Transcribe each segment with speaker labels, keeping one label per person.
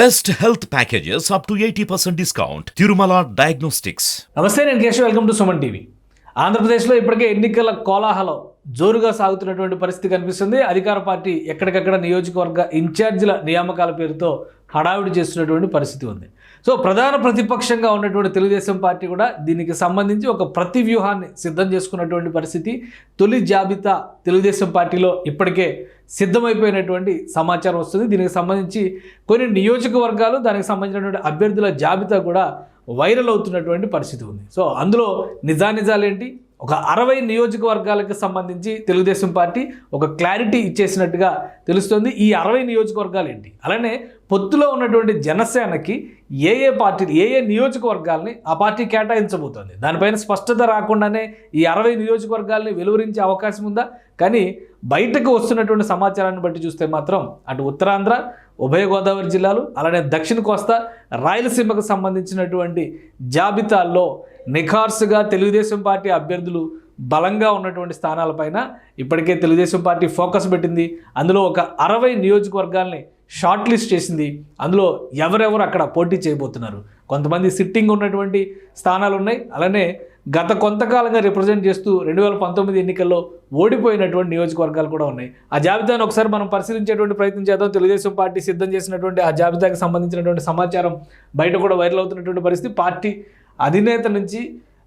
Speaker 1: Best health packages up to eighty percent discount Tirumala diagnostics
Speaker 2: నమస్తే నేను Keshav. Welcome to Suman TV ఆంధ్రప్రదేశ్లో ఇప్పటికే ఎన్నికల కోలాహలం జోరుగా సాగుతున్నటువంటి పరిస్థితి కనిపిస్తుంది. అధికార పార్టీ ఎక్కడికక్కడ నియోజకవర్గ ఇన్ఛార్జీల నియామకాల పేరుతో హడావిడి చేస్తున్నటువంటి పరిస్థితి ఉంది. సో ప్రధాన ప్రతిపక్షంగా ఉన్నటువంటి తెలుగుదేశం పార్టీ కూడా దీనికి సంబంధించి ఒక ప్రతి వ్యూహాన్ని సిద్ధం చేసుకున్నటువంటి పరిస్థితి. తొలి జాబితా తెలుగుదేశం పార్టీలో ఇప్పటికే సిద్ధమైపోయినటువంటి సమాచారం వస్తుంది. దీనికి సంబంధించి కొన్ని నియోజకవర్గాలు దానికి సంబంధించినటువంటి అభ్యర్థుల జాబితా కూడా వైరల్ అవుతున్నటువంటి పరిస్థితి ఉంది. సో అందులో నిజానిజాలు ఏంటి ఒక అరవై నియోజకవర్గాలకు సంబంధించి తెలుగుదేశం పార్టీ ఒక క్లారిటీ ఇచ్చేసినట్టుగా తెలుస్తుంది. ఈ అరవై నియోజకవర్గాలు ఏంటి? అలానే పొత్తులో ఉన్నటువంటి జనసేనకి ఏ ఏ పార్టీలు ఏ ఏ నియోజకవర్గాల్ని ఆ పార్టీ కేటాయించబోతోంది. దానిపైన స్పష్టత రాకుండానే ఈ అరవై నియోజకవర్గాల్ని వెలువరించే అవకాశం ఉందా? కానీ బయటకు వస్తున్నటువంటి సమాచారాన్ని బట్టి చూస్తే మాత్రం అటు ఉత్తరాంధ్ర ఉభయ గోదావరి జిల్లాలు అలానే దక్షిణ కోస్తా రాయలసీమకు సంబంధించినటువంటి జాబితాల్లో నిఖార్సుగా తెలుగుదేశం పార్టీ అభ్యర్థులు బలంగా ఉన్నటువంటి స్థానాలపైన ఇప్పటికే తెలుగుదేశం పార్టీ ఫోకస్ పెట్టింది. అందులో ఒక అరవై నియోజకవర్గాల్ని షార్ట్ లిస్ట్ చేసింది. అందులో ఎవరెవరు అక్కడ పోటీ చేయబోతున్నారు? కొంతమంది సిట్టింగ్ ఉన్నటువంటి స్థానాలు ఉన్నాయి అలానే గత కొంతకాలంగా రిప్రజెంట్ చేస్తూ రెండు వేల పంతొమ్మిది ఎన్నికల్లో ఓడిపోయినటువంటి నియోజకవర్గాలు కూడా ఉన్నాయి. ఆ జాబితాను ఒకసారి మనం పరిశీలించేటువంటి ప్రయత్నం చేద్దాం. తెలుగుదేశం పార్టీ సిద్ధం చేసినటువంటి ఆ జాబితాకి సంబంధించినటువంటి సమాచారం బయట కూడా వైరల్ అవుతున్నటువంటి పరిస్థితి. పార్టీ అధినేత నుంచి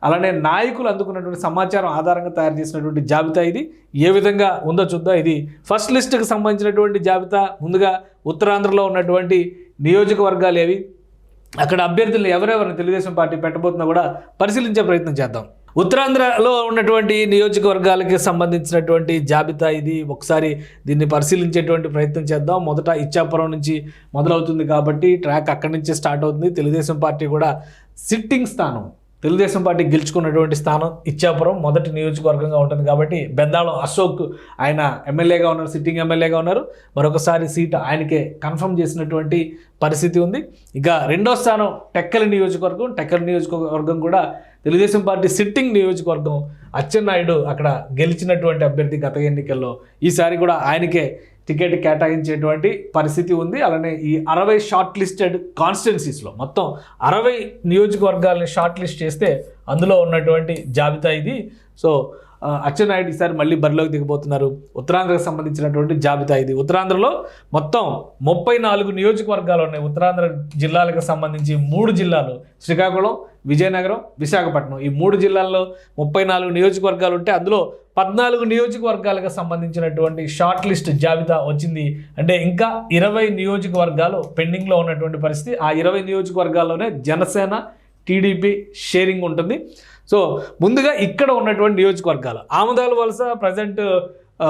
Speaker 2: అలానే నాయకులు అందుకున్నటువంటి సమాచారం ఆధారంగా తయారు చేసినటువంటి జాబితా ఇది. ఏ విధంగా ఉందో చూద్దాం. ఇది ఫస్ట్ లిస్ట్కి సంబంధించినటువంటి జాబితా. ముందుగా ఉత్తరాంధ్రలో ఉన్నటువంటి నియోజకవర్గాలు ఏవి? అక్కడ అభ్యర్థులు ఎవరెవరిని తెలుగుదేశం పార్టీ పెట్టబోతున్నా కూడా పరిశీలించే ప్రయత్నం చేద్దాం. ఉత్తరాంధ్రలో ఉన్నటువంటి నియోజకవర్గాలకి సంబంధించినటువంటి జాబితా ఇది. ఒకసారి దీన్ని పరిశీలించేటువంటి ప్రయత్నం చేద్దాం. మొదట ఇచ్చాపురం నుంచి మొదలవుతుంది కాబట్టి ట్రాక్ అక్కడి నుంచే స్టార్ట్ అవుతుంది. తెలుగుదేశం పార్టీ కూడా సిట్టింగ్ స్థానం తెలుగుదేశం పార్టీ గెలుచుకున్నటువంటి స్థానం ఇచ్చాపురం మొదటి నియోజకవర్గంగా ఉంటుంది కాబట్టి బెందాళం అశోక్ ఆయన ఎమ్మెల్యేగా ఉన్నారు సిట్టింగ్ ఎమ్మెల్యేగా ఉన్నారు. మరొకసారి సీట్ ఆయనకే కన్ఫర్మ్ చేసినటువంటి పరిస్థితి ఉంది. ఇక రెండో స్థానం టెక్కలి నియోజకవర్గం. టెక్కలి నియోజకవర్గం కూడా తెలుగుదేశం పార్టీ సిట్టింగ్ నియోజకవర్గం. అచ్చెన్నాయుడు అక్కడ గెలిచినటువంటి అభ్యర్థి గత ఎన్నికల్లో ఈసారి కూడా ఆయనకే టికెట్ కేటాయించేటువంటి పరిస్థితి ఉంది. అలానే ఈ అరవై షార్ట్ లిస్టెడ్ కాన్స్టిట్యున్సీస్లో మొత్తం అరవై నియోజకవర్గాలని షార్ట్ లిస్ట్ చేస్తే అందులో ఉన్నటువంటి జాబితా ఇది. సో అచ్చెన్నాయుడు ఈసారి మళ్ళీ బరిలోకి దిగబోతున్నారు ఉత్తరాంధ్రకు సంబంధించినటువంటి జాబితా ఇది. ఉత్తరాంధ్రలో మొత్తం ముప్పై నాలుగు నియోజకవర్గాలు ఉన్నాయి. ఉత్తరాంధ్ర జిల్లాలకు సంబంధించి మూడు జిల్లాలు. శ్రీకాకుళం విజయనగరం విశాఖపట్నం. ఈ మూడు జిల్లాల్లో ముప్పై నాలుగు నియోజకవర్గాలు ఉంటే అందులో పద్నాలుగు నియోజకవర్గాలకు సంబంధించినటువంటి షార్ట్ లిస్ట్ జాబితా వచ్చింది. అంటే ఇంకా ఇరవై నియోజకవర్గాలు పెండింగ్లో ఉన్నటువంటి పరిస్థితి. ఆ ఇరవై నియోజకవర్గాల్లోనే జనసేన టీడీపీ షేరింగ్ ఉంటుంది. సో ముందుగా ఇక్కడ ఉన్నటువంటి నియోజకవర్గాలు. ఆమదాల వలస ప్రజెంట్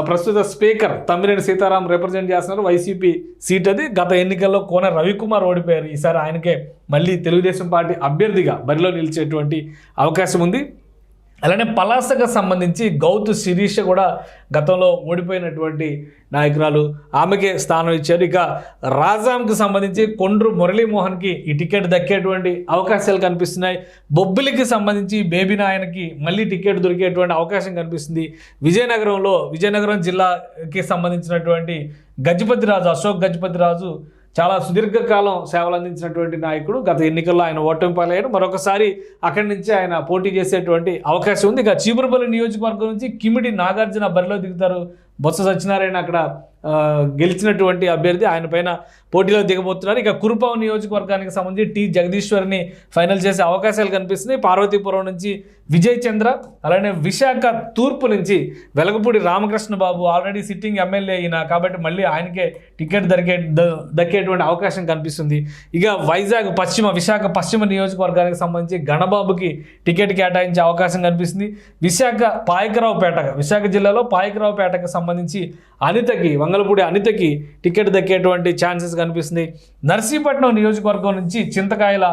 Speaker 2: ప్రస్తుత స్పీకర్ తమ్మినేని సీతారాం రిప్రజెంట్ చేస్తున్నారు. వైసీపీ సీట్ అది. గత ఎన్నికల్లో కోన రవికుమార్ ఓడిపోయారు. ఈసారి ఆయనకే మళ్ళీ తెలుగుదేశం పార్టీ అభ్యర్థిగా బరిలో నిలిచేటువంటి అవకాశం ఉంది. అలానే పలాసకు సంబంధించి గౌతు శిరీష కూడా గతంలో ఓడిపోయినటువంటి నాయకురాలు. ఆమెకే స్థానం ఇచ్చారు. ఇక రాజాంకి సంబంధించి కొండ్రు మురళీమోహన్కి ఈ టికెట్ దక్కేటువంటి అవకాశాలు కనిపిస్తున్నాయి. బొబ్బిలికి సంబంధించి బేబీ నాయనకి మళ్ళీ టికెట్ దొరికేటువంటి అవకాశం కనిపిస్తుంది. విజయనగరంలో విజయనగరం జిల్లాకి సంబంధించినటువంటి గజపతి రాజు అశోక్ గజపతి రాజు చాలా సుదీర్ఘకాలం సేవలు అందించినటువంటి నాయకుడు. గత ఎన్నికల్లో ఆయన ఓటమి పాలయ్యాడు. మరొకసారి అక్కడి నుంచి ఆయన పోటీ చేసేటువంటి అవకాశం ఉంది. ఇక చీపురుపల్లి నియోజకవర్గం నుంచి కిమిడి నాగార్జున బరిలో దిగుతారు బొత్స సత్యనారాయణ అక్కడ గెలిచినటువంటి అభ్యర్థి ఆయన పైన పోటీలో దిగబోతున్నారు. ఇక కురుపావు నియోజకవర్గానికి సంబంధించి టి జగదీశ్వర్ని ఫైనల్ చేసే అవకాశాలు కనిపిస్తున్నాయి. పార్వతీపురం నుంచి విజయ్ చంద్ర అలానే విశాఖ తూర్పు నుంచి Velagapudi Ramakrishna Babu already sitting MLA అయినా కాబట్టి మళ్ళీ ఆయనకే టికెట్ దొరికే ద- దక్కేటువంటి అవకాశం కనిపిస్తుంది. ఇక వైజాగ్ పశ్చిమ విశాఖ పశ్చిమ నియోజకవర్గానికి సంబంధించి గణబాబుకి టికెట్ కేటాయించే అవకాశం కనిపిస్తుంది. విశాఖ పాయకరావుపేట విశాఖ జిల్లాలో పాయకరావుపేటకు సంబంధించి అనితకి వంగలపూడి అనితకి టికెట్ దక్కేటువంటి ఛాన్సెస్ కనిపిస్తుంది. నర్సీపట్నం నియోజకవర్గం నుంచి చింతకాయల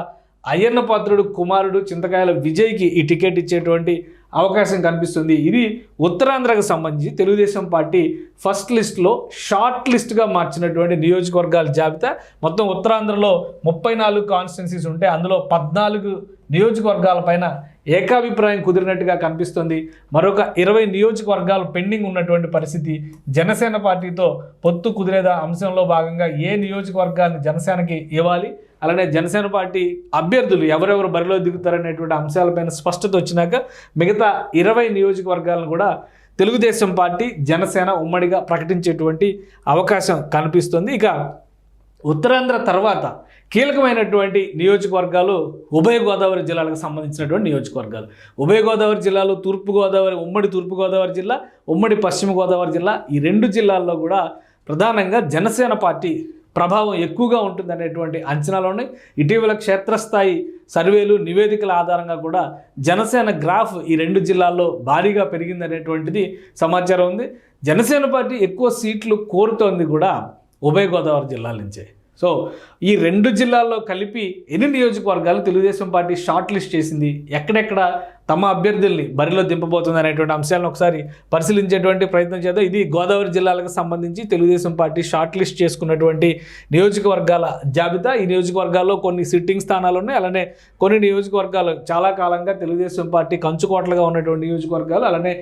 Speaker 2: అయ్యన్న పాత్రుడు కుమారుడు చింతకాయల విజయ్కి ఈ టికెట్ ఇచ్చేటువంటి అవకాశం కనిపిస్తుంది. ఇది ఉత్తరాంధ్రకు సంబంధించి తెలుగుదేశం పార్టీ ఫస్ట్ లిస్ట్లో షార్ట్ లిస్ట్గా మార్చినటువంటి నియోజకవర్గాల జాబితా. మొత్తం ఉత్తరాంధ్రలో ముప్పై నాలుగు కాన్స్టిట్యున్సీస్ ఉంటే అందులో పద్నాలుగు నియోజకవర్గాల పైన ఏకాభిప్రాయం కుదిరినట్టుగా కనిపిస్తుంది. మరొక ఇరవై నియోజకవర్గాలు పెండింగ్ ఉన్నటువంటి పరిస్థితి జనసేన పార్టీతో పొత్తు కుదిరేదా అంశంలో భాగంగా ఏ నియోజకవర్గాన్ని జనసేనకి ఇవ్వాలి? అలానే జనసేన పార్టీ అభ్యర్థులు ఎవరెవరు బరిలో దిగుతారనేటువంటి అంశాలపైన స్పష్టత వచ్చినాక మిగతా ఇరవై నియోజకవర్గాలను కూడా తెలుగుదేశం పార్టీ జనసేన ఉమ్మడిగా ప్రకటించేటువంటి అవకాశం కనిపిస్తుంది. ఇక ఉత్తరాంధ్ర తర్వాత కీలకమైనటువంటి నియోజకవర్గాలు ఉభయ గోదావరి జిల్లాలకు సంబంధించినటువంటి నియోజకవర్గాలు. ఉభయ గోదావరి జిల్లాలో తూర్పుగోదావరి ఉమ్మడి తూర్పుగోదావరి జిల్లా ఉమ్మడి పశ్చిమ గోదావరి జిల్లా ఈ రెండు జిల్లాల్లో కూడా ప్రధానంగా జనసేన పార్టీ ప్రభావం ఎక్కువగా ఉంటుందనేటువంటి అంచనాలు ఉన్నాయి. ఇటీవల క్షేత్రస్థాయి సర్వేలు నివేదికల ఆధారంగా కూడా జనసేన గ్రాఫ్ ఈ రెండు జిల్లాల్లో భారీగా పెరిగిందనేటువంటిది సమాచారం ఉంది. జనసేన పార్టీ ఎక్కువ సీట్లు కోరుతోంది కూడా ఉభయ గోదావరి జిల్లాల నుంచే. సో ఈ రెండు జిల్లాల్లో కలిపి ఎన్ని నియోజకవర్గాలు తెలుగుదేశం పార్టీ షార్ట్ లిస్ట్ చేసింది? ఎక్కడెక్కడ తమ అభ్యర్థుల్ని బరిలో దింపబోతుంది అనేటువంటి అంశాలను ఒకసారి పరిశీలించేటువంటి ప్రయత్నం చేద్దాం. ఇది గోదావరి జిల్లాలకు సంబంధించి తెలుగుదేశం పార్టీ షార్ట్ లిస్ట్ చేసుకున్నటువంటి నియోజకవర్గాల జాబితా. ఈ నియోజకవర్గాల్లో కొన్ని సిట్టింగ్ స్థానాలు ఉన్నాయి. అలానే కొన్ని నియోజకవర్గాలు చాలా కాలంగా తెలుగుదేశం పార్టీ కంచుకోటలుగా ఉన్నటువంటి నియోజకవర్గాలు. అలానే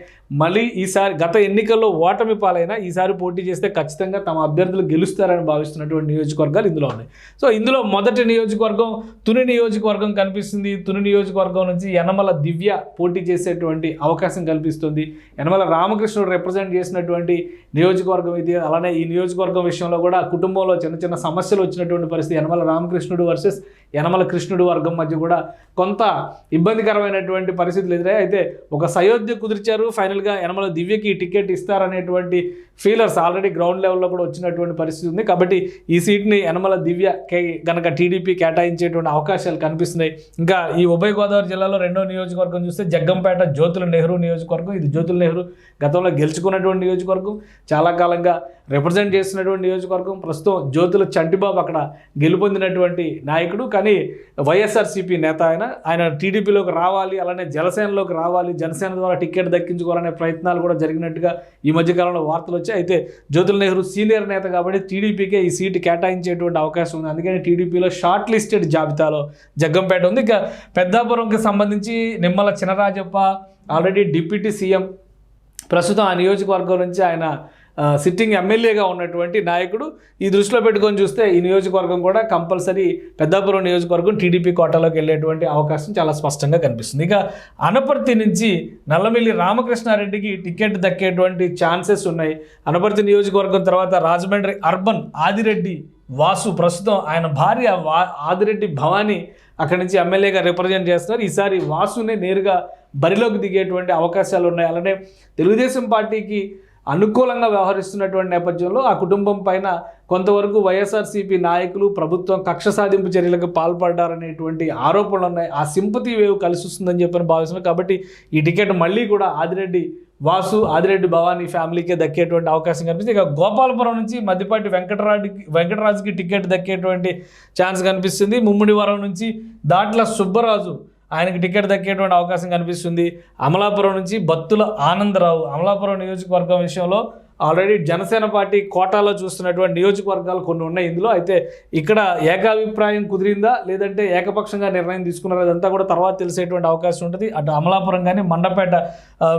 Speaker 2: మళ్ళీ ఈసారి గత ఎన్నికల్లో ఓటమి పాలైనా ఈసారి పోటీ చేస్తే ఖచ్చితంగా తమ అభ్యర్థులు గెలుస్తారని భావిస్తున్నటువంటి నియోజకవర్గాలు ఇందులో ఉన్నాయి. సో ఇందులో మొదటి నియోజకవర్గం తుని నియోజకవర్గం కనిపిస్తుంది. తుని నియోజకవర్గం నుంచి యనమల దివ్య పోటీ చేసేటువంటి అవకాశం కల్పిస్తుంది. యనమల రామకృష్ణుడు రిప్రజెంట్ చేసినటువంటి నియోజకవర్గం ఇది. అలానే ఈ నియోజకవర్గం విషయంలో కూడా కుటుంబంలో చిన్న చిన్న సమస్యలు వచ్చినటువంటి పరిస్థితి యనమల రామకృష్ణుడు వర్సెస్ యనమల కృష్ణుడు వర్గం మధ్య కూడా కొంత ఇబ్బందికరమైనటువంటి పరిస్థితులు ఎదురై అయితే ఒక సయోధ్య కుదిర్చారు. ఫైనల్గా యనమల దివ్యకి టికెట్ ఇస్తారనేటువంటి ఫీలర్స్ ఆల్రెడీ గ్రౌండ్ లెవెల్లో కూడా వచ్చినటువంటి పరిస్థితి ఉంది. కాబట్టి ఈ సీట్ని యనమల దివ్య కే కనుక టీడీపీ కేటాయించేటువంటి అవకాశాలు కనిపిస్తున్నాయి. ఇంకా ఈ ఉభయ గోదావరి జిల్లాలో రెండో నియోజకవర్గం చూస్తే జగ్గంపేట జ్యోతుల నెహ్రూ నియోజకవర్గం. ఇది జ్యోతుల నెహ్రూ గతంలో గెలుచుకున్నటువంటి నియోజకవర్గం. చాలా కాలంగా రిప్రజెంట్ చేస్తున్నటువంటి నియోజకవర్గం. ప్రస్తుతం జ్యోతుల చంటిబాబు అక్కడ గెలుపొందినటువంటి నాయకుడు. కానీ వైఎస్ఆర్సీపీ నేత ఆయన ఆయన టీడీపీలోకి రావాలి అలానే జనసేనలోకి రావాలి జనసేన ద్వారా టికెట్ దక్కించుకోవాలనే ప్రయత్నాలు కూడా జరిగినట్టుగా ఈ మధ్యకాలంలో వార్తలు వచ్చాయి. అయితే జ్యోతుల నెహ్రూ సీనియర్ నేత కాబట్టి టీడీపీకే ఈ సీటు కేటాయించేటువంటి అవకాశం ఉంది. అందుకని టీడీపీలో షార్ట్ లిస్టెడ్ జాబితాలో జగ్గంపేట ఉంది. ఇక పెద్దాపురంకి సంబంధించి Nimmala Chinarajappa already deputy CM. ప్రస్తుతం ఆ నియోజకవర్గం నుంచి ఆయన సిట్టింగ్ ఎమ్మెల్యేగా ఉన్నటువంటి నాయకుడు. ఈ దృష్టిలో పెట్టుకొని చూస్తే ఈ నియోజకవర్గం కూడా కంపల్సరీ పెద్దాపురం నియోజకవర్గం టీడీపీ కోటాలోకి వెళ్ళేటువంటి అవకాశం చాలా స్పష్టంగా కనిపిస్తుంది. ఇక అనపర్తి నుంచి నల్లమిల్లి రామకృష్ణారెడ్డికి టికెట్ దక్కేటువంటి ఛాన్సెస్ ఉన్నాయి. అనపర్తి నియోజకవర్గం తర్వాత రాజమండ్రి అర్బన్ ఆదిరెడ్డి వాసు. ప్రస్తుతం ఆయన భార్య వా ఆదిరెడ్డి భవానీ అక్కడి నుంచి ఎమ్మెల్యేగా రిప్రజెంట్ చేస్తున్నారు. ఈసారి వాసునే నేరుగా బరిలోకి దిగేటువంటి అవకాశాలు ఉన్నాయి. అలానే తెలుగుదేశం పార్టీకి అనుకూలంగా వ్యవహరిస్తున్నటువంటి నేపథ్యంలో ఆ కుటుంబం పైన కొంతవరకు వైఎస్ఆర్సీపీ నాయకులు ప్రభుత్వం కక్ష సాధింపు చర్యలకు పాల్పడ్డారనేటువంటి ఆరోపణలు ఉన్నాయి. ఆ సింపతి వేవ్ కలిసి వస్తుందని చెప్పని భావిస్తున్నారు కాబట్టి ఈ టికెట్ మళ్ళీ కూడా ఆదిరెడ్డి వాసు ఆదిరెడ్డి భవానీ ఫ్యామిలీకే దక్కేటువంటి అవకాశం కనిపిస్తుంది. ఇక గోపాలపురం నుంచి మద్దిపాటి వెంకటరాజుకి వెంకటరాజుకి టికెట్ దక్కేటువంటి ఛాన్స్ కనిపిస్తుంది. ముమ్మిడివరం నుంచి దాట్ల సుబ్బరాజు ఆయనకి టికెట్ దక్కేటువంటి అవకాశం కనిపిస్తుంది. అమలాపురం నుంచి బత్తుల ఆనందరావు. అమలాపురం నియోజకవర్గం విషయంలో ఆల్రెడీ జనసేన పార్టీ కోటాలో చూస్తున్నటువంటి నియోజకవర్గాలు కొన్ని ఉన్నాయి ఇందులో. అయితే ఇక్కడ ఏకాభిప్రాయం కుదిరిందా? లేదంటే ఏకపక్షంగా నిర్ణయం తీసుకున్నారా? అదంతా కూడా తర్వాత తెలిసేటువంటి అవకాశం ఉంటుంది. అటు అమలాపురం కానీ మండపేట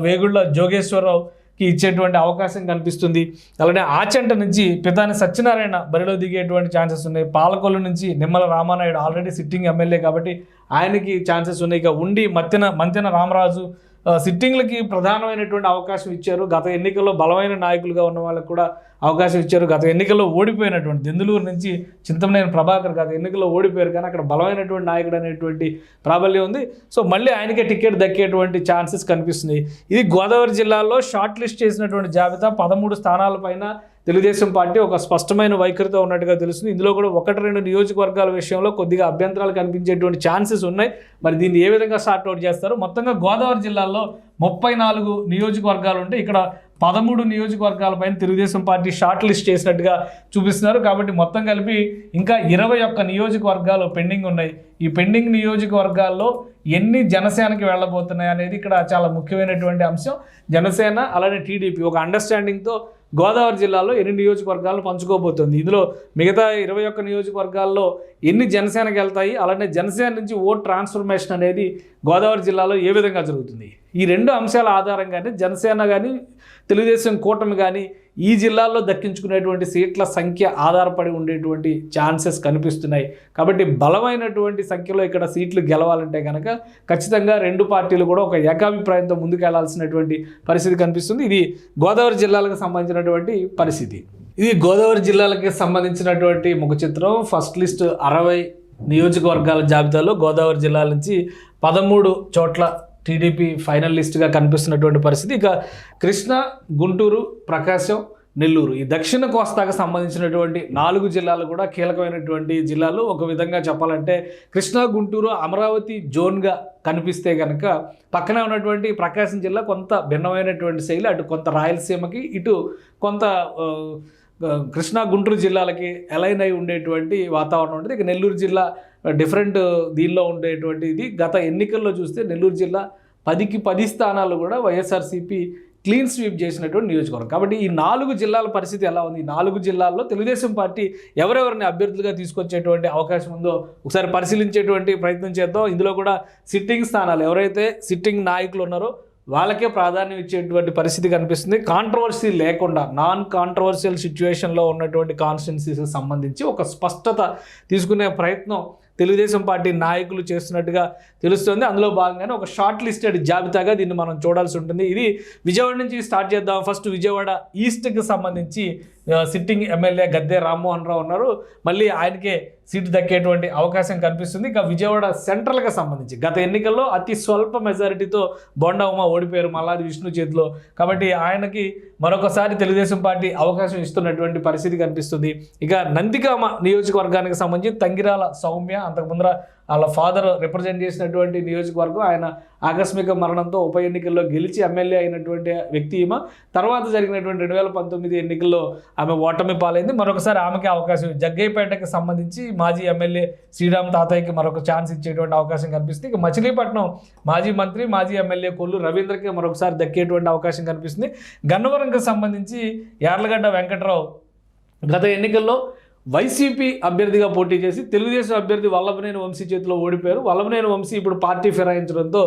Speaker 2: వేగుళ్ళ వేగుళ్ళ జోగేశ్వరరావుకి ఇచ్చేటువంటి అవకాశం కనిపిస్తుంది. అలానే ఆచంట నుంచి పితాని సత్యనారాయణ బరిలో దిగేటువంటి ఛాన్సెస్ ఉన్నాయి. పాలకొల్లు నుంచి Nimmala Ramanaidu already sitting MLA కాబట్టి ఆయనకి ఛాన్సెస్ ఉన్నాయి. ఇక ఉండి మత్తెన మంతెన రామరాజు సిట్టింగ్లకి ప్రధానమైనటువంటి అవకాశం ఇచ్చారు. గత ఎన్నికల్లో బలమైన నాయకులుగా ఉన్న వాళ్ళకు కూడా అవకాశం ఇచ్చారు. గత ఎన్నికల్లో ఓడిపోయినటువంటి దెందులూరు నుంచి చింతమనేని ప్రభాకర్ గత ఎన్నికల్లో ఓడిపోయారు కానీ అక్కడ బలమైనటువంటి నాయకుడు అనేటువంటి ప్రాబల్యం ఉంది. సో మళ్ళీ ఆయనకే టికెట్ దక్కేటువంటి ఛాన్సెస్ కనిపిస్తున్నాయి. ఇది గోదావరి జిల్లాలో షార్ట్ లిస్ట్ చేసినటువంటి జాబితా. పదమూడు స్థానాలపైన తెలుగుదేశం పార్టీ ఒక స్పష్టమైన వైఖరితో ఉన్నట్టుగా తెలుస్తుంది. ఇందులో కూడా ఒకటి రెండు నియోజకవర్గాల విషయంలో కొద్దిగా అభ్యంతరాలు కనిపించేటువంటి ఛాన్సెస్ ఉన్నాయి. మరి దీన్ని ఏ విధంగా సార్ట్అవుట్ చేస్తారు మొత్తంగా గోదావరి జిల్లాలో ముప్పై నాలుగు నియోజకవర్గాలు ఉంటే ఇక్కడ పదమూడు నియోజకవర్గాలపైన తెలుగుదేశం పార్టీ షార్ట్ లిస్ట్ చేసినట్టుగా చూపిస్తున్నారు. కాబట్టి మొత్తం కలిపి ఇంకా ఇరవై ఒక్క నియోజకవర్గాలు పెండింగ్ ఉన్నాయి. ఈ పెండింగ్ నియోజకవర్గాల్లో ఎన్ని జనసేనకి వెళ్ళబోతున్నాయి అనేది ఇక్కడ చాలా ముఖ్యమైనటువంటి అంశం. జనసేన అలానే టీడీపీ ఒక అండర్స్టాండింగ్తో గోదావరి జిల్లాలో ఎన్ని నియోజకవర్గాలను పంచుకోబోతుంది? ఇందులో మిగతా ఇరవై ఒక్క నియోజకవర్గాల్లో ఎన్ని జనసేనకి వెళ్తాయి? అలానే జనసేన నుంచి ఓట్ ట్రాన్స్ఫర్మేషన్ అనేది గోదావరి జిల్లాలో ఏ విధంగా జరుగుతుంది? ఈ రెండు అంశాల ఆధారంగానే జనసేన కానీ తెలుగుదేశం కూటమి కానీ ఈ జిల్లాల్లో దక్కించుకునేటువంటి సీట్ల సంఖ్య ఆధారపడి ఉండేటువంటి ఛాన్సెస్ కనిపిస్తున్నాయి. కాబట్టి బలమైనటువంటి సంఖ్యలో ఇక్కడ సీట్లు గెలవాలంటే కనుక ఖచ్చితంగా రెండు పార్టీలు కూడా ఒక ఏకాభిప్రాయంతో ముందుకెళ్ళాల్సినటువంటి పరిస్థితి కనిపిస్తుంది. ఇది గోదావరి జిల్లాలకు సంబంధించినటువంటి పరిస్థితి. ఇది గోదావరి జిల్లాలకి సంబంధించినటువంటి ముఖ చిత్రం. ఫస్ట్ లిస్ట్ అరవై నియోజకవర్గాల జాబితాలో గోదావరి జిల్లాల నుంచి పదమూడు చోట్ల టీడీపీ ఫైనలిస్ట్గా కనిపిస్తున్నటువంటి పరిస్థితి. ఇక కృష్ణ గుంటూరు ప్రకాశం నెల్లూరు. ఈ దక్షిణ కోస్తాకు సంబంధించినటువంటి నాలుగు జిల్లాలు కూడా కీలకమైనటువంటి జిల్లాలు. ఒక విధంగా చెప్పాలంటే కృష్ణా గుంటూరు అమరావతి జోన్గా కనిపిస్తే కనుక పక్కనే ఉన్నటువంటి ప్రకాశం జిల్లా కొంత భిన్నమైనటువంటి శైలి అటు కొంత రాయలసీమకి ఇటు కొంత కృష్ణా గుంటూరు జిల్లాలకి అలైన్ అయి ఉండేటువంటి వాతావరణం ఉంటుంది ఇక నెల్లూరు జిల్లా డిఫరెంట్ దీనిలో ఉండేటువంటి ఇది గత ఎన్నికల్లో చూస్తే నెల్లూరు జిల్లా పదికి పది స్థానాలు కూడా వైఎస్ఆర్సీపీ క్లీన్ స్వీప్ చేసినటువంటి నియోజకవర్గం. కాబట్టి ఈ నాలుగు జిల్లాల పరిస్థితి ఎలా ఉంది? ఈ నాలుగు జిల్లాల్లో తెలుగుదేశం పార్టీ ఎవరెవరిని అభ్యర్థులుగా తీసుకొచ్చేటువంటి అవకాశం ఉందో ఒకసారి పరిశీలించేటువంటి ప్రయత్నం చేద్దాం. ఇందులో కూడా సిట్టింగ్ స్థానాలు ఎవరైతే సిట్టింగ్ నాయకులు ఉన్నారో వాళ్ళకే ప్రాధాన్యం ఇచ్చేటువంటి పరిస్థితి కనిపిస్తుంది. కాంట్రవర్సీ లేకుండా నాన్ కాంట్రవర్షియల్ సిచ్యువేషన్లో ఉన్నటువంటి కాన్స్టిట్యున్సీస్కి సంబంధించి ఒక స్పష్టత తీసుకునే ప్రయత్నం తెలుగుదేశం పార్టీ నాయకులు చేస్తున్నట్టుగా తెలుస్తుంది. అందులో భాగంగానే ఒక షార్ట్ లిస్టెడ్ జాబితాగా దీన్ని మనం చూడాల్సి ఉంటుంది. ఇది విజయవాడ నుంచి స్టార్ట్ చేద్దాం. ఫస్ట్ విజయవాడ ఈస్ట్కి సంబంధించి సిట్టింగ్ ఎమ్మెల్యే గద్దె రామ్మోహన్ రావు ఉన్నారు. మళ్ళీ ఆయనకే సీటు దక్కేటువంటి అవకాశం కనిపిస్తుంది. ఇక విజయవాడ సెంట్రల్కి సంబంధించి గత ఎన్నికల్లో అతి స్వల్ప మెజారిటీతో బొండా ఉమ ఓడిపోయారు మల్లాది విష్ణు చేతిలో. కాబట్టి ఆయనకి మరొకసారి తెలుగుదేశం పార్టీ అవకాశం ఇస్తున్నటువంటి పరిస్థితి కనిపిస్తుంది. ఇక నందిగామ నియోజకవర్గానికి సంబంధించి తంగిరాల సౌమ్య అంతకు ముందర వాళ్ళ ఫాదర్ రిప్రజెంట్ చేసినటువంటి నియోజకవర్గం ఆయన ఆకస్మిక మరణంతో ఉప ఎన్నికల్లో గెలిచి ఎమ్మెల్యే అయినటువంటి వ్యక్తి ఈమె. తర్వాత జరిగినటువంటి రెండు వేల పంతొమ్మిది ఎన్నికల్లో ఆమె ఓటమి పాలైంది. మరొకసారి ఆమెకి అవకాశం జగ్గైపేటకి సంబంధించి మాజీ ఎమ్మెల్యే శ్రీరామ్ తాతయ్యకి మరొక ఛాన్స్ ఇచ్చేటువంటి అవకాశం కనిపిస్తుంది. ఇక మచిలీపట్నం మాజీ మంత్రి మాజీ ఎమ్మెల్యే కొల్లు రవీంద్రకి మరొకసారి దక్కేటువంటి అవకాశం కనిపిస్తుంది. గన్నవరంకి సంబంధించి యార్లగడ్డ వెంకట్రావు గత ఎన్నికల్లో వైసీపీ అభ్యర్థిగా పోటీ చేసి తెలుగుదేశం అభ్యర్థి వల్లభనేని వంశీ చేతిలో ఓడిపోయారు. వల్లభనేని వంశీ ఇప్పుడు పార్టీ ఫిరాయించడంతో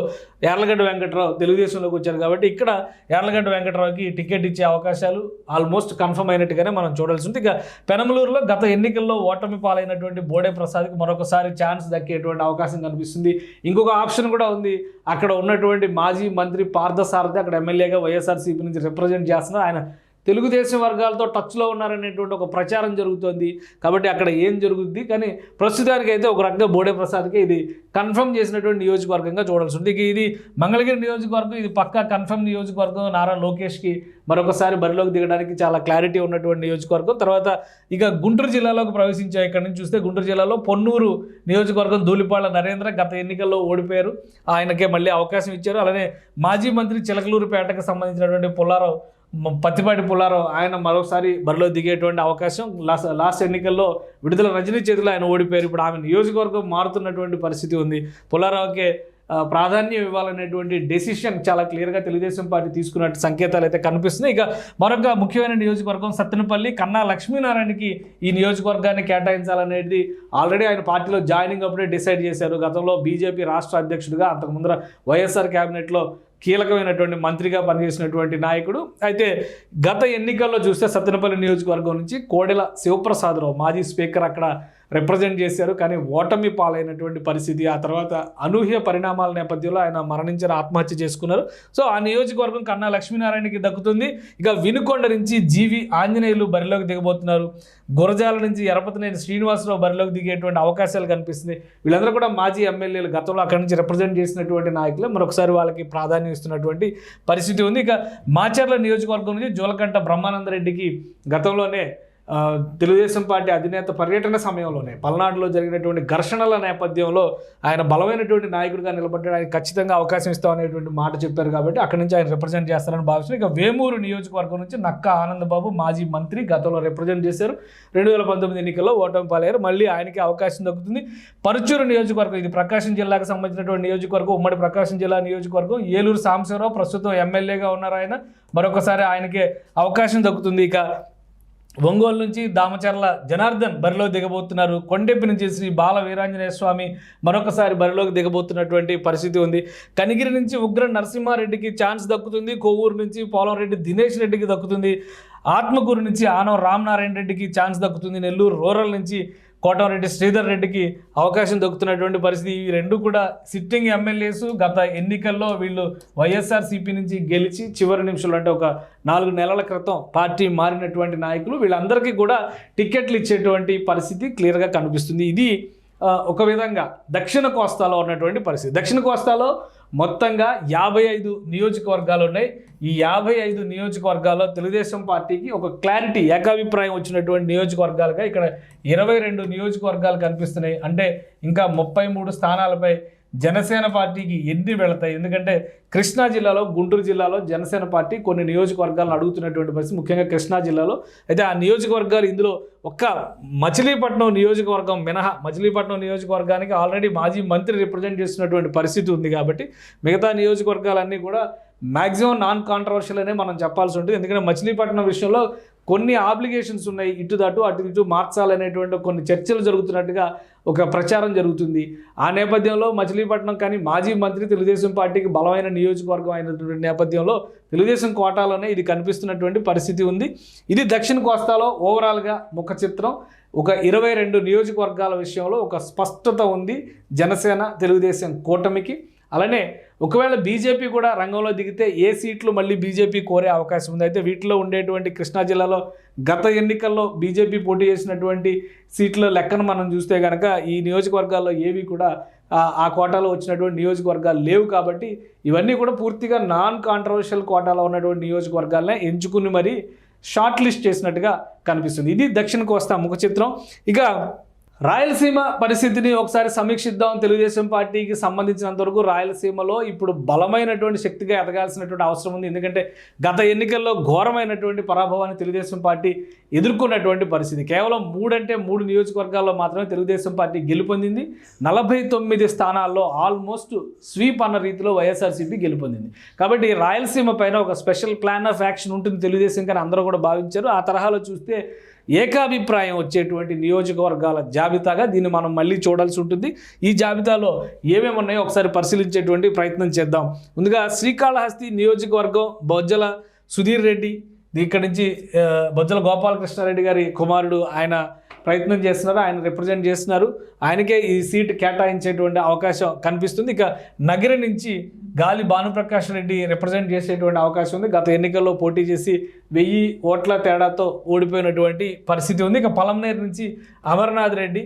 Speaker 2: యార్లగడ్డ వెంకట్రావు తెలుగుదేశంలోకి వచ్చారు కాబట్టి ఇక్కడ యార్లగడ్డ వెంకట్రావుకి టికెట్ ఇచ్చే అవకాశాలు ఆల్మోస్ట్ కన్ఫర్మ్ అయినట్టుగానే మనం చూడాల్సి ఉంది. ఇక పెనమలూరులో గత ఎన్నికల్లో ఓటమి పాలైనటువంటి బోడే ప్రసాద్కి మరొకసారి ఛాన్స్ దక్కేటువంటి అవకాశం కనిపిస్తుంది. ఇంకొక ఆప్షన్ కూడా ఉంది. అక్కడ ఉన్నటువంటి మాజీ మంత్రి పార్థసారథి అక్కడ ఎమ్మెల్యేగా వైఎస్ఆర్సీపీ నుంచి రిప్రజెంట్ చేస్తున్నారు. ఆయన తెలుగుదేశం వర్గాలతో టచ్లో ఉన్నారనేటువంటి ఒక ప్రచారం జరుగుతోంది. కాబట్టి అక్కడ ఏం జరుగుద్ది? కానీ ప్రస్తుతానికి అయితే ఒక రకంగా బోడే ప్రసాద్కి ఇది కన్ఫర్మ్ చేసినటువంటి నియోజకవర్గంగా చూడాల్సి ఉంది ఇది మంగళగిరి నియోజకవర్గం ఇది పక్కా కన్ఫర్మ్ నియోజకవర్గం. నారా లోకేష్కి మరొకసారి బరిలోకి దిగడానికి చాలా క్లారిటీ ఉన్నటువంటి నియోజకవర్గం. తర్వాత ఇక గుంటూరు జిల్లాలోకి ప్రవేశించే ఇక్కడ నుంచి చూస్తే గుంటూరు జిల్లాలో పొన్నూరు నియోజకవర్గం ధూళిపాళ్ళ నరేంద్ర గత ఎన్నికల్లో ఓడిపోయారు. ఆయనకే మళ్ళీ అవకాశం ఇచ్చారు. అలానే మాజీ మంత్రి చిలకలూరుపేటకు సంబంధించినటువంటి పుల్లారావు పత్తిపాటి పుల్లారావు ఆయన మరొకసారి బరిలో దిగేటువంటి అవకాశం. లాస్ట్ లాస్ట్ ఎన్నికల్లో విడుదల రజనీ చేతిలో ఆయన ఓడిపోయారు. ఇప్పుడు ఆమె నియోజకవర్గం మారుతున్నటువంటి పరిస్థితి ఉంది. పుల్లారావుకే ప్రాధాన్యం ఇవ్వాలనేటువంటి డెసిషన్ చాలా క్లియర్గా తెలుగుదేశం పార్టీ తీసుకున్నట్టు సంకేతాలు అయితే కనిపిస్తున్నాయి. ఇక మరొక ముఖ్యమైన నియోజకవర్గం సత్తెనపల్లి. కన్నా లక్ష్మీనారాయణకి ఈ నియోజకవర్గాన్ని కేటాయించాలనేది ఆల్రెడీ ఆయన పార్టీలో జాయినింగ్ అప్పుడే డిసైడ్ చేశారు. గతంలో బీజేపీ రాష్ట్ర అధ్యక్షుడిగా అంతకు ముందర వైఎస్ఆర్ క్యాబినెట్లో కీలకమైనటువంటి మంత్రిగా పనిచేసినటువంటి నాయకుడు. అయితే గత ఎన్నికల్లో చూస్తే సత్తెనపల్లి నియోజకవర్గం నుంచి కోడెల శివప్రసాదరావు మాజీ స్పీకర్ అక్కడ రిప్రజెంట్ చేశారు. కానీ ఓటమి పాలైనటువంటి పరిస్థితి ఆ తర్వాత అనూహ్య పరిణామాల నేపథ్యంలో ఆయన మరణించిన ఆత్మహత్య చేసుకున్నారు. సో ఆ నియోజకవర్గం కన్నా లక్ష్మీనారాయణకి దక్కుతుంది. ఇక వినుకొండ నుంచి జీవి ఆంజనేయులు బరిలోకి దిగబోతున్నారు. గురజాల నుంచి ఎరపతినేని శ్రీనివాసరావు బరిలోకి దిగేటువంటి అవకాశాలు కనిపిస్తుంది వీళ్ళందరూ కూడా మాజీ ఎమ్మెల్యేలు గతంలో అక్కడి నుంచి రిప్రజెంట్ చేసినటువంటి నాయకులు. మరొకసారి వాళ్ళకి ప్రాధాన్యం ఇస్తున్నటువంటి పరిస్థితి ఉంది. ఇక మాచర్ల నియోజకవర్గం నుంచి జోలకంట బ్రహ్మానంద రెడ్డికి గతంలోనే తెలుగుదేశం పార్టీ అధినేత పర్యటన సమయంలోనే పల్నాడులో జరిగినటువంటి ఘర్షణల నేపథ్యంలో ఆయన బలమైనటువంటి నాయకుడిగా నిలబడ్డాడు ఆయన ఖచ్చితంగా అవకాశం ఇస్తామనేటువంటి మాట చెప్పారు కాబట్టి అక్కడి నుంచి ఆయన రిప్రజెంట్ చేస్తారని భావిస్తున్నారు. ఇక వేమూరు నియోజకవర్గం నుంచి నక్క ఆనందబాబు మాజీ మంత్రి గతంలో రిప్రజెంట్ చేశారు. రెండు వేల పంతొమ్మిది ఎన్నికల్లో ఓటమి పాలయ్యారు. మళ్ళీ ఆయనకి అవకాశం దక్కుతుంది. పరుచూరు నియోజకవర్గం ఇది ప్రకాశం జిల్లాకు సంబంధించినటువంటి నియోజకవర్గం ఉమ్మడి ప్రకాశం జిల్లా నియోజకవర్గం. ఏలూరు సాంబశివరావు ప్రస్తుతం ఎమ్మెల్యేగా ఉన్నారు ఆయన. మరొకసారి ఆయనకి అవకాశం దక్కుతుంది. ఇక ఒంగోలు నుంచి దామచర్ల జనార్దన్ బరిలో దిగబోతున్నారు. కొండెప్పి నుంచి శ్రీ బాల వీరాంజనేయ స్వామి మరొకసారి బరిలోకి దిగబోతున్నటువంటి పరిస్థితి ఉంది. కనిగిరి నుంచి ఉగ్ర నరసింహారెడ్డికి ఛాన్స్ దక్కుతుంది. కొవ్వూరు నుంచి పోలంరెడ్డి దినేష్ రెడ్డికి దక్కుతుంది. ఆత్మకూరు నుంచి ఆనవ రామనారాయణ రెడ్డికి ఛాన్స్ దక్కుతుంది. నెల్లూరు రూరల్ నుంచి కోటంరెడ్డి శ్రీధర్ రెడ్డికి అవకాశం దక్కుతున్నటువంటి పరిస్థితి. ఈ రెండు కూడా సిట్టింగ్ ఎమ్మెల్యేస్ గత ఎన్నికల్లో వీళ్ళు వైఎస్ఆర్సీపీ నుంచి గెలిచి చివరి నిమిషంలో అంటే ఒక నాలుగు నెలల క్రితం పార్టీ మారినటువంటి నాయకులు వీళ్ళందరికీ కూడా టికెట్లు ఇచ్చేటువంటి పరిస్థితి క్లియర్గా కనిపిస్తుంది. ఇది ఒక విధంగా దక్షిణ కోస్తాలో ఉన్నటువంటి పరిస్థితి. దక్షిణ కోస్తాలో మొత్తంగా యాభై ఐదు నియోజకవర్గాలు ఉన్నాయి. ఈ యాభై ఐదు నియోజకవర్గాల్లో తెలుగుదేశం పార్టీకి ఒక క్లారిటీ ఏకాభిప్రాయం వచ్చినటువంటి నియోజకవర్గాలుగా ఇక్కడ ఇరవై రెండు నియోజకవర్గాలు కనిపిస్తున్నాయి. అంటే ఇంకా ముప్పై మూడు స్థానాలపై జనసేన పార్టీకి ఎన్ని వెళతాయి? ఎందుకంటే కృష్ణా జిల్లాలో గుంటూరు జిల్లాలో జనసేన పార్టీ కొన్ని నియోజకవర్గాలను అడుగుతున్నటువంటి పరిస్థితి. ముఖ్యంగా కృష్ణా జిల్లాలో. అయితే ఆ నియోజకవర్గాలు ఇందులో ఒక్క మచిలీపట్నం నియోజకవర్గం మినహా మచిలీపట్నం నియోజకవర్గానికి ఆల్రెడీ మాజీ మంత్రి రిప్రజెంట్ చేస్తున్నటువంటి పరిస్థితి ఉంది కాబట్టి మిగతా నియోజకవర్గాలన్నీ కూడా మ్యాక్సిమం నాన్ కాంట్రవర్షియల్ అనే మనం చెప్పాల్సి ఉంటుంది. ఎందుకంటే మచిలీపట్నం విషయంలో కొన్ని ఆబ్లిగేషన్స్ ఉన్నాయి. ఇటు దాటు అటు ఇటు మార్చాలనేటువంటి కొన్ని చర్చలు జరుగుతున్నట్టుగా ఒక ప్రచారం జరుగుతుంది. ఆ నేపథ్యంలో మచిలీపట్నం కానీ మాజీ మంత్రి తెలుగుదేశం పార్టీకి బలమైన నియోజకవర్గం అయినటువంటి నేపథ్యంలో తెలుగుదేశం కోటాలోనే ఇది కనిపిస్తున్నటువంటి పరిస్థితి ఉంది. ఇది దక్షిణ కోస్తాలో ఓవరాల్గా ముఖ చిత్రం. ఒక ఇరవై రెండు నియోజకవర్గాల విషయంలో ఒక స్పష్టత ఉంది జనసేన తెలుగుదేశం కూటమికి. అలానే ఒకవేళ బీజేపీ కూడా రంగంలో దిగితే ఏ సీట్లు మళ్ళీ బీజేపీ కోరే అవకాశం ఉంది? అయితే వీటిలో ఉండేటువంటి కృష్ణా జిల్లాలో గత ఎన్నికల్లో బీజేపీ పోటీ చేసినటువంటి సీట్ల లెక్కను మనం చూస్తే కనుక ఈ నియోజకవర్గాల్లో ఏవి కూడా ఆ- కోటాలో వచ్చినటువంటి నియోజకవర్గాలు లేవు కాబట్టి ఇవన్నీ కూడా పూర్తిగా నాన్ కాంట్రవర్షియల్ కోటాలో ఉన్నటువంటి నియోజకవర్గాలనే ఎంచుకుని మరి షార్ట్ లిస్ట్ చేసినట్టుగా కనిపిస్తుంది. ఇది దక్షిణ కోస్తా ముఖ చిత్రం. ఇక రాయలసీమ పరిస్థితిని ఒకసారి సమీక్షిద్దాం. తెలుగుదేశం పార్టీకి సంబంధించినంత వరకు రాయలసీమలో ఇప్పుడు బలమైనటువంటి శక్తిగా ఎదగాల్సినటువంటి అవసరం ఉంది. ఎందుకంటే గత ఎన్నికల్లో ఘోరమైనటువంటి పరాభవాన్ని తెలుగుదేశం పార్టీ ఎదుర్కొన్నటువంటి పరిస్థితి. కేవలం మూడంటే మూడు నియోజకవర్గాల్లో మాత్రమే తెలుగుదేశం పార్టీ గెలుపొందింది. నలభై తొమ్మిది స్థానాల్లో ఆల్మోస్ట్ స్వీప్ అన్న రీతిలో వైఎస్ఆర్సీపీ గెలుపొందింది. కాబట్టి రాయలసీమ పైన ఒక స్పెషల్ ప్లాన్ ఆఫ్ యాక్షన్ ఉంటుంది. తెలుగుదేశం కానీ అందరూ కూడా భావించారు. ఆ తరహాలో చూస్తే ఏకాభిప్రాయం వచ్చేటువంటి నియోజకవర్గాల జాబితాగా దీన్ని మనం మళ్ళీ చూడాల్సి ఉంటుంది. ఈ జాబితాలో ఏమేమి ఉన్నాయో ఒకసారి పరిశీలించేటువంటి ప్రయత్నం చేద్దాం. ముందుగా శ్రీకాళహస్తి నియోజకవర్గం బొజ్జల సుధీర్ రెడ్డి. ఇక్కడి నుంచి బొజ్జల గోపాలకృష్ణారెడ్డి గారి కుమారుడు. ఆయన ప్రయత్నం చేస్తున్నారు ఆయన రిప్రజెంట్ చేస్తున్నారు. ఆయనకే ఈ సీట్ కేటాయించేటువంటి అవకాశం కనిపిస్తుంది. ఇక నగిరి నుంచి గాలి భానుప్రకాష్ రెడ్డి రిప్రజెంట్ చేసేటువంటి అవకాశం ఉంది. గత ఎన్నికల్లో పోటీ చేసి వెయ్యి ఓట్ల తేడాతో ఓడిపోయినటువంటి పరిస్థితి ఉంది. ఇక పలంనేరు నుంచి అమర్నాథ్ రెడ్డి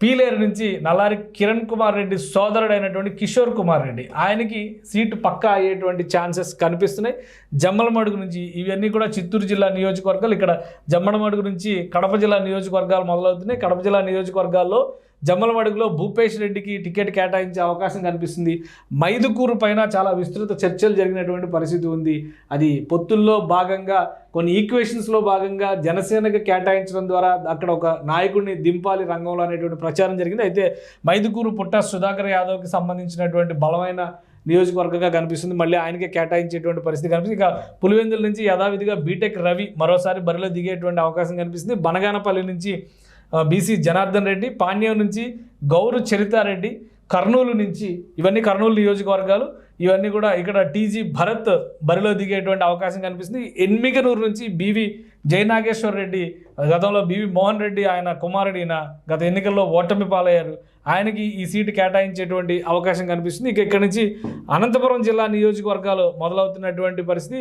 Speaker 2: పీలేరు నుంచి నల్లారి కిరణ్ కుమార్ రెడ్డి సోదరుడైనటువంటి కిషోర్ కుమార్ రెడ్డి. ఆయనకి సీటు పక్కా అయ్యేటువంటి ఛాన్సెస్ కనిపిస్తున్నాయి. జమ్మలమడుగు నుంచి ఇవన్నీ కూడా చిత్తూరు జిల్లా నియోజకవర్గాలు. ఇక్కడ జమ్మలమడుగు నుంచి కడప జిల్లా నియోజకవర్గాలు మొదలవుతున్నాయి. కడప జిల్లా నియోజకవర్గాల్లో జమ్మలమడుగులో భూపేష్ రెడ్డికి టికెట్ కేటాయించే అవకాశం కనిపిస్తుంది. మైదుకూరు పైన చాలా విస్తృత చర్చలు జరిగినటువంటి పరిస్థితి ఉంది. అది పొత్తుల్లో భాగంగా కొన్ని ఈక్వేషన్స్లో భాగంగా జనసేనకి కేటాయించడం ద్వారా అక్కడ ఒక నాయకుడిని దింపాలి రంగంలో అనేటువంటి ప్రచారం జరిగింది. అయితే మైదుకూరు పుట్ట సుధాకర్ యాదవ్కి సంబంధించినటువంటి బలమైన నియోజకవర్గంగా కనిపిస్తుంది. మళ్ళీ ఆయనకే కేటాయించేటువంటి పరిస్థితి కనిపిస్తుంది. ఇక పులివెందుల నుంచి యథావిధిగా బీటెక్ రవి మరోసారి బరిలో దిగేటువంటి అవకాశం కనిపిస్తుంది. బనగానపల్లి నుంచి బీసీ జనార్దన్ రెడ్డి పాణ్యం నుంచి గౌరు చరితారెడ్డి కర్నూలు నుంచి ఇవన్నీ కర్నూలు నియోజకవర్గాలు ఇవన్నీ కూడా ఇక్కడ టీజీ భరత్ బరిలో దిగేటువంటి అవకాశం కనిపిస్తుంది. ఎన్మికనూరు నుంచి బీవి జయనాగేశ్వర్ రెడ్డి గతంలో బీవి మోహన్ రెడ్డి ఆయన కుమారుడు ఈయన గత ఎన్నికల్లో ఓటమి పాలయ్యారు. ఆయనకి ఈ సీటు కేటాయించేటువంటి అవకాశం కనిపిస్తుంది. ఇక ఇక్కడి నుంచి అనంతపురం జిల్లా నియోజకవర్గాలు మొదలవుతున్నటువంటి పరిస్థితి.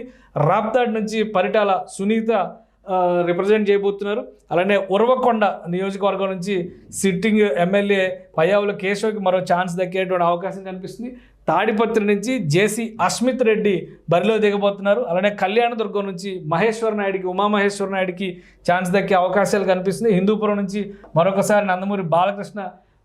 Speaker 2: రాప్తాడ్ నుంచి పరిటాల సునీత రిప్రజెంట్ చేయబోతున్నారు. అలానే ఉరవకొండ నియోజకవర్గం నుంచి సిట్టింగ్ ఎమ్మెల్యే పయ్యావుల కేశవ్కి మరో ఛాన్స్ దక్కేటువంటి అవకాశం కనిపిస్తుంది. తాడిపత్రి నుంచి జేసీ అస్మిత్ రెడ్డి బరిలో దిగబోతున్నారు. అలానే కళ్యాణదుర్గం నుంచి మహేశ్వర నాయుడికి ఉమామహేశ్వర నాయుడికి ఛాన్స్ దక్కే అవకాశాలు కనిపిస్తుంది హిందూపురం నుంచి మరొకసారి నందమూరి బాలకృష్ణ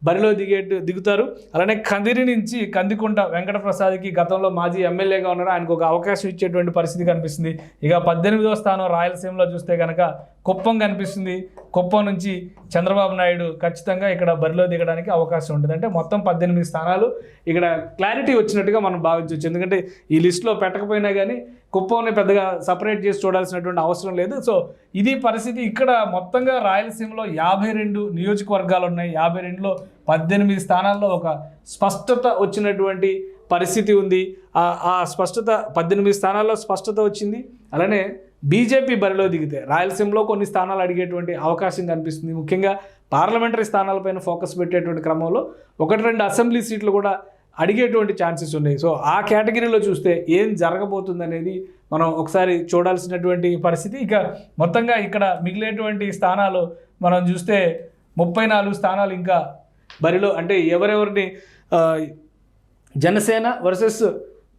Speaker 2: బరిలో దిగేట్టు దిగుతారు. అలానే కందిరి నుంచి కందికుంట వెంకటప్రసాద్కి గతంలో మాజీ ఎమ్మెల్యేగా ఉన్నారు. ఆయనకు ఒక అవకాశం ఇచ్చేటువంటి పరిస్థితి కనిపిస్తుంది. ఇక పద్దెనిమిదవ స్థానం రాయలసీమలో చూస్తే కనుక కుప్పం కనిపిస్తుంది. కుప్పం నుంచి చంద్రబాబు నాయుడు ఖచ్చితంగా ఇక్కడ బరిలో దిగడానికి అవకాశం ఉంటుంది. అంటే మొత్తం పద్దెనిమిది స్థానాలు ఇక్కడ క్లారిటీ వచ్చినట్టుగా మనం భావించవచ్చు. ఎందుకంటే ఈ లిస్టులో పెట్టకపోయినా కానీ కుప్పంని పెద్దగా సపరేట్ చేసి చూడాల్సినటువంటి అవసరం లేదు. సో ఇది పరిస్థితి ఇక్కడ మొత్తంగా రాయలసీమలో యాభై రెండు నియోజకవర్గాలు ఉన్నాయి. యాభై రెండులో పద్దెనిమిది స్థానాల్లో ఒక స్పష్టత వచ్చినటువంటి పరిస్థితి ఉంది. ఆ ఆ స్పష్టత పద్దెనిమిది స్థానాల్లో స్పష్టత వచ్చింది. అలానే బీజేపీ బరిలో దిగితే రాయలసీమలో కొన్ని స్థానాలు అడిగేటువంటి అవకాశం కనిపిస్తుంది. ముఖ్యంగా పార్లమెంటరీ స్థానాలపైన ఫోకస్ పెట్టేటువంటి క్రమంలో ఒకటి రెండు అసెంబ్లీ సీట్లు కూడా అడిగేటువంటి ఛాన్సెస్ ఉన్నాయి. సో ఆ కేటగిరీలో చూస్తే ఏం జరగబోతుంది అనేది మనం ఒకసారి చూడాల్సినటువంటి పరిస్థితి. ఇక మొత్తంగా ఇక్కడ మిగిలేటువంటి స్థానాలు మనం చూస్తే ముప్పై నాలుగు స్థానాలు ఇంకా బరిలో అంటే ఎవరెవరిని Janasena versus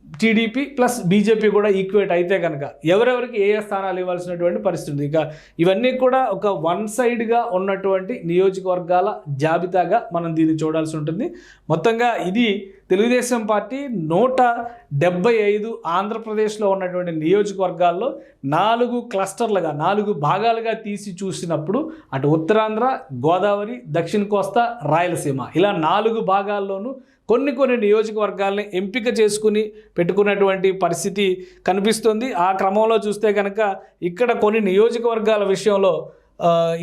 Speaker 2: TDP plus BJP కూడా ఈక్వేట్ అయితే కనుక ఎవరెవరికి ఏ ఏ స్థానాలు ఇవ్వాల్సినటువంటి పరిస్థితి ఇక ఇవన్నీ కూడా ఒక వన్ సైడ్గా ఉన్నటువంటి నియోజకవర్గాల జాబితాగా మనం దీన్ని చూడాల్సి ఉంటుంది. మొత్తంగా ఇది తెలుగుదేశం పార్టీ నూట డెబ్బై ఐదు ఆంధ్రప్రదేశ్లో ఉన్నటువంటి నియోజకవర్గాల్లో నాలుగు క్లస్టర్లుగా నాలుగు భాగాలుగా తీసి చూసినప్పుడు అటు ఉత్తరాంధ్ర గోదావరి దక్షిణ కోస్తా రాయలసీమ ఇలా నాలుగు భాగాల్లోనూ కొన్ని కొన్ని నియోజకవర్గాల్ని ఎంపిక చేసుకుని పెట్టుకున్నటువంటి పరిస్థితి కనిపిస్తుంది. ఆ క్రమంలో చూస్తే కనుక ఇక్కడ కొన్ని నియోజకవర్గాల విషయంలో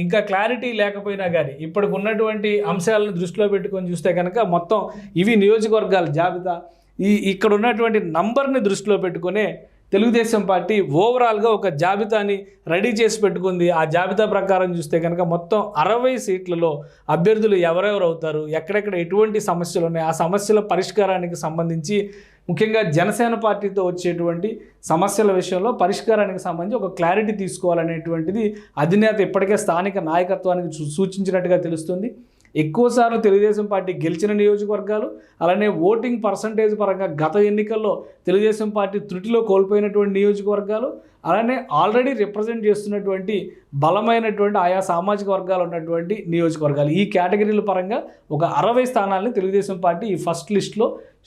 Speaker 2: ఇంకా క్లారిటీ లేకపోయినా కానీ ఇప్పటికి ఉన్నటువంటి అంశాలను దృష్టిలో పెట్టుకొని చూస్తే కనుక మొత్తం ఇవి నియోజకవర్గాల జాబితా. ఈ ఇక్కడ ఉన్నటువంటి నంబర్ని దృష్టిలో పెట్టుకునే తెలుగుదేశం పార్టీ ఓవరాల్గా ఒక జాబితాని రెడీ చేసి పెట్టుకుంది. ఆ జాబితా ప్రకారం చూస్తే కనుక మొత్తం అరవై సీట్లలో అభ్యర్థులు ఎవరెవరు అవుతారు? ఎక్కడెక్కడ ఎటువంటి సమస్యలు ఉన్నాయి? ఆ సమస్యల పరిష్కారానికి సంబంధించి ముఖ్యంగా జనసేన పార్టీతో వచ్చేటువంటి సమస్యల విషయంలో పరిష్కారానికి సంబంధించి ఒక క్లారిటీ తీసుకోవాలనేటువంటిది అధినేత ఇప్పటికే స్థానిక నాయకత్వానికి సూ- సూచించినట్టుగా తెలుస్తుంది. ఎక్కువసార్లు తెలుగుదేశం పార్టీ గెలిచిన నియోజకవర్గాలు అలానే ఓటింగ్ పర్సంటేజ్ పరంగా గత ఎన్నికల్లో తెలుగుదేశం పార్టీ త్రుటిలో కోల్పోయినటువంటి నియోజకవర్గాలు అలానే ఆల్రెడీ రిప్రజెంట్ చేస్తున్నటువంటి బలమైనటువంటి ఆయా సామాజిక వర్గాలు ఉన్నటువంటి నియోజకవర్గాలు. ఈ కేటగిరీల పరంగా ఒక అరవై స్థానాలని తెలుగుదేశం పార్టీ ఈ ఫస్ట్ లిస్ట్లో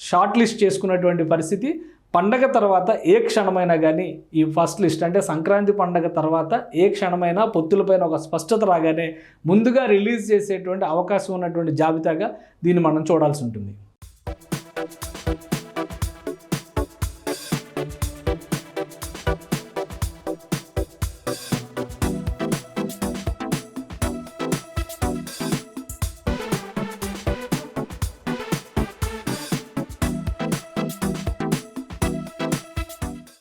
Speaker 2: షార్ట్ లిస్ట్ చేసుకున్నటువంటి పరిస్థితి. పండగ తర్వాత ఏ క్షణమైనా కానీ ఈ ఫస్ట్ లిస్ట్ అంటే సంక్రాంతి పండగ తర్వాత ఏ క్షణమైనా పొత్తులపైన ఒక స్పష్టత రాగానే ముందుగా రిలీజ్ చేసేటువంటి అవకాశం ఉన్నటువంటి జాబితాగా దీన్ని మనం చూడాల్సి ఉంటుంది.